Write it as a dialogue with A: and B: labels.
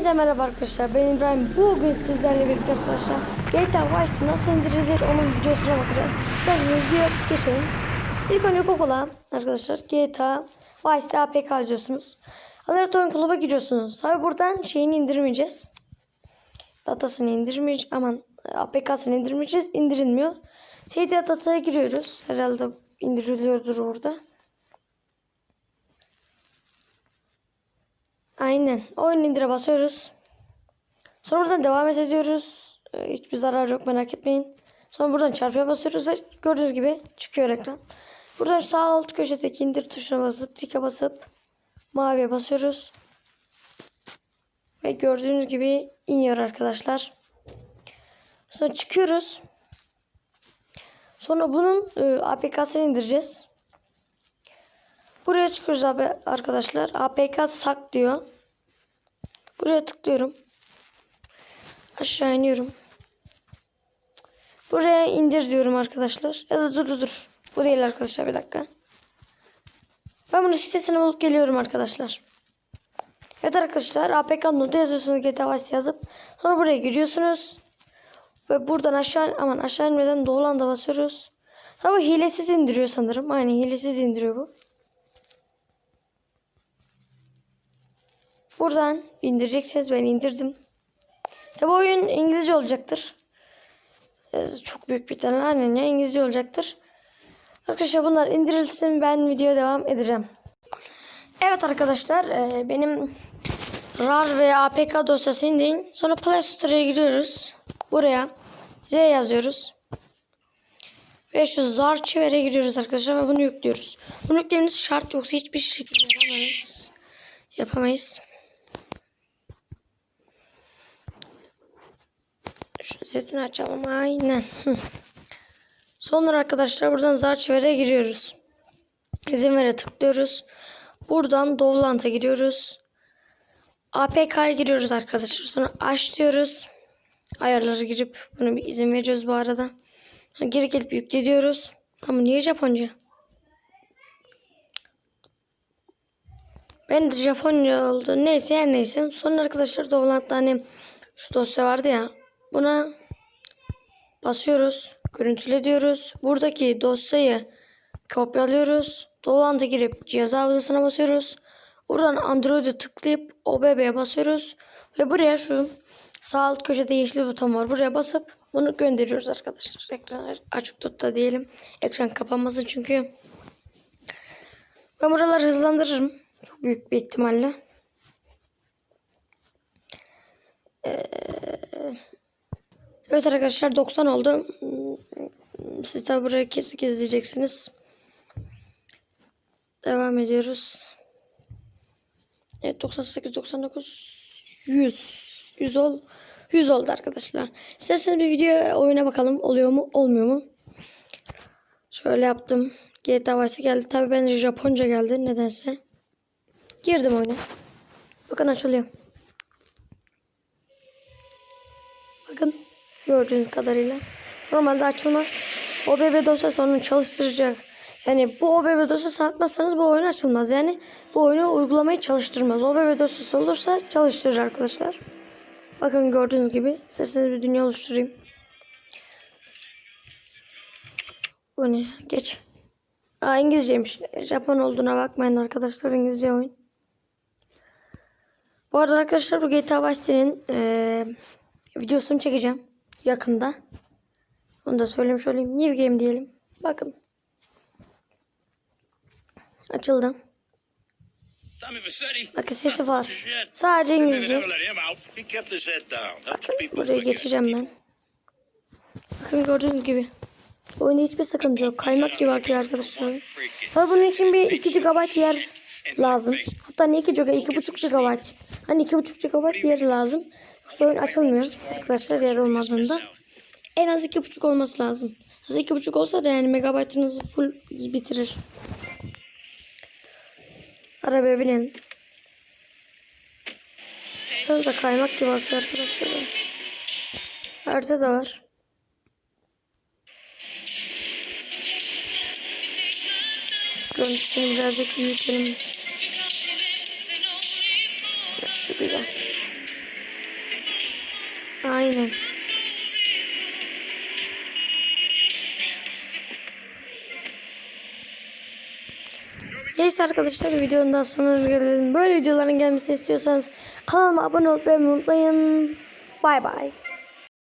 A: merhaba arkadaşlar ben İbrahim. Bugün sizlerle birlikte arkadaşlar GTA Vice nasıl indirilir onun videosuna bakacağız. İsterseniz video geçelim. İlk önce Google'a arkadaşlar GTA Vice'de APK yazıyorsunuz. Alert Oyun Club'a giriyorsunuz. Tabi buradan şeyini indirmeyeceğiz. Datasını indirmeyeceğiz aman APK'sını indirmeyeceğiz indirilmiyor. CD dataya giriyoruz. Herhalde indiriliyordur orada Aynen. Oyun indire basıyoruz. Sonra buradan devam et ediyoruz. Ee, hiçbir zarar yok merak etmeyin. Sonra buradan çarpıya basıyoruz ve gördüğünüz gibi çıkıyor ekran. Buradan sağ alt köşedeki indir tuşuna basıp tike basıp maviye basıyoruz. Ve gördüğünüz gibi iniyor arkadaşlar. Sonra çıkıyoruz. Sonra bunun e, APK'sını indireceğiz. Buraya çıkıyoruz abi arkadaşlar. APK sak diyor. Buraya tıklıyorum. Aşağı iniyorum. Buraya indir diyorum arkadaşlar. Ya da dur dur. Bu değil arkadaşlar bir dakika. Ben bunu sitesine bulup geliyorum arkadaşlar. Evet arkadaşlar APK nodu yazıyorsunuz GTA Vice yazıp sonra buraya giriyorsunuz. Ve buradan aşağı aman aşağı inmeden doğulan da basıyoruz. Tabi hilesiz indiriyor sanırım. Aynen hilesiz indiriyor bu. Buradan indireceksiniz. Ben indirdim. Tabi oyun İngilizce olacaktır. Ee, çok büyük bir tane aynen ya İngilizce olacaktır. Arkadaşlar bunlar indirilsin. Ben video devam edeceğim. Evet arkadaşlar e, benim RAR ve APK dosyası indirin. Sonra Play Store'a giriyoruz. Buraya Z yazıyoruz. Ve şu Zarchiver'e giriyoruz arkadaşlar ve bunu yüklüyoruz. Bunu yüklememiz şart yoksa hiçbir şekilde yapamayız. Yapamayız. Şu sesini açalım. Aynen. Sonra arkadaşlar buradan Zarchiver'e giriyoruz. İzin vere tıklıyoruz. Buradan Dovlant'a giriyoruz. APK'ya giriyoruz arkadaşlar. Sonra aç diyoruz. Ayarları girip bunu bir izin veriyoruz bu arada. Geri gelip yükle diyoruz. Ama niye Japonca? Ben de Japonca oldu. Neyse her neyse. Sonra arkadaşlar Dovlant'ta hani şu dosya vardı ya. Buna basıyoruz. Görüntüle diyoruz. Buradaki dosyayı kopyalıyoruz. Dolanta girip cihaz hafızasına basıyoruz. Buradan Android'e tıklayıp OBB'ye basıyoruz. Ve buraya şu sağ alt köşede yeşil buton var. Buraya basıp bunu gönderiyoruz arkadaşlar. Ekran açık tut da diyelim. Ekran kapanmasın çünkü. Ben buraları hızlandırırım. Çok büyük bir ihtimalle. Evet arkadaşlar 90 oldu. Siz de buraya kesik izleyeceksiniz. Devam ediyoruz. Evet 98 99 100 100 ol 100 oldu arkadaşlar. İsterseniz bir video oyuna bakalım oluyor mu olmuyor mu? Şöyle yaptım. GTA Vice geldi. Tabi ben Japonca geldi nedense. Girdim oyuna. Bakın açılıyor. Gördüğünüz kadarıyla. Normalde açılmaz. OBB dosyası onu çalıştıracak. Yani bu OBB dosyası atmazsanız bu oyun açılmaz. Yani bu oyunu uygulamayı çalıştırmaz. OBB dosyası olursa çalıştırır arkadaşlar. Bakın gördüğünüz gibi. İsterseniz bir dünya oluşturayım. Bu ne? Geç. Aa İngilizceymiş. Japon olduğuna bakmayın arkadaşlar. İngilizce oyun. Bu arada arkadaşlar bu GTA Vice City'nin e, videosunu çekeceğim. Yakında. Onu da söylemiş olayım. New Game diyelim. Bakın. Açıldı. Bakın sesi var. Sadece İngilizce. Buraya geçeceğim ben. Bakın gördüğünüz gibi. Oyunda hiçbir sıkıntı yok. Kaymak gibi akıyor arkadaşlar. Tabii bunun için bir 2 GB yer lazım. Hatta ne 2 GB? 2,5 GB. Hani 2,5 GB yer lazım. Yoksa oyun açılmıyor arkadaşlar yer olmadığında. En az 2,5 olması lazım. Az 2,5 olsa da yani megabaytınızı full bitirir. Arabaya binin. Da kaymak gibi bakıyor arkadaşlar. Harita da var. Görüntüsünü birazcık büyütelim. Şu güzel. Aynen. Neyse arkadaşlar videonun daha sonuna gelelim. Böyle videoların gelmesini istiyorsanız kanalıma abone olup beğenmeyi unutmayın. Bay bay.